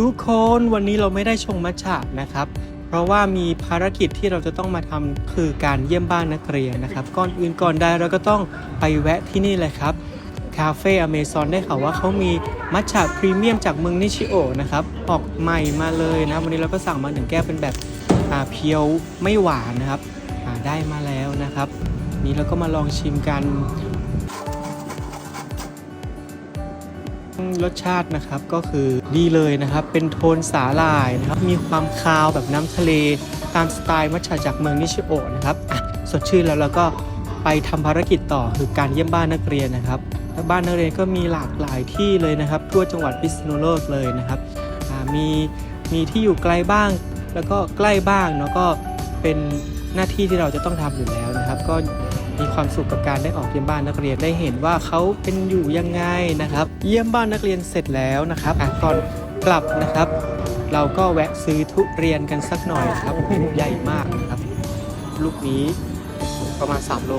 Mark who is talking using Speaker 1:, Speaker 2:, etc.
Speaker 1: ทุกคนวันนี้เราไม่ได้ชงมัทฉะนะครับ เพราะว่ามีภารกิจที่เราจะต้องมาทำคือการเยี่ยมบ้านนักเรียนนะครับ ก่อนอื่นก่อนใดเราก็ต้องไปแวะที่นี่เลยครับคาเฟ่อเมซอนได้ข่าวว่าเขามีมัทฉะพรีเมียมจากเมืองนิชิโอะนะครับ ออกใหม่มาเลยนะ วันนี้เราก็สั่งมาหนึ่งแก้วเป็นแบบเพียวไม่หวานนะครับได้มาแล้วนะครับ นี้เราก็มาลองชิมกัน รสชาตินะครับก็คือดีเลยนะครับ เป็นโทนสาหร่ายนะครับ มีความคาวแบบน้ำทะเลตามสไตล์มัทฉะจากเมืองนิชิโอะนะครับสดชื่นแล้วเราก็ไปทำภารกิจต่อคือการเยี่ยมบ้านนักเรียนนะครับและบ้านนักเรียนก็มีหลากหลายที่เลยนะครับ ทั่วจังหวัดพิษณุโลกเลยนะครับมีมีที่อยู่ไกลบ้าง แล้วก็ใกล้บ้างแล้วก็ เป็นหน้าที่ที่เราจะต้องทำอยู่แล้วนะครับ ก็มีความสุขกับการได้ออกเยี่ยมบ้านนักเรียนได้เห็นว่าเขาเป็นอยู่ยังไงนะครับ เยี่ยมบ้านนักเรียนเสร็จแล้วนะครับอะก่อนกลับนะครับ เราก็แวะซื้อทุเรียนกันสักหน่อยครับใหญ่มากนะครับ ลูกนี้ประมาณ3โล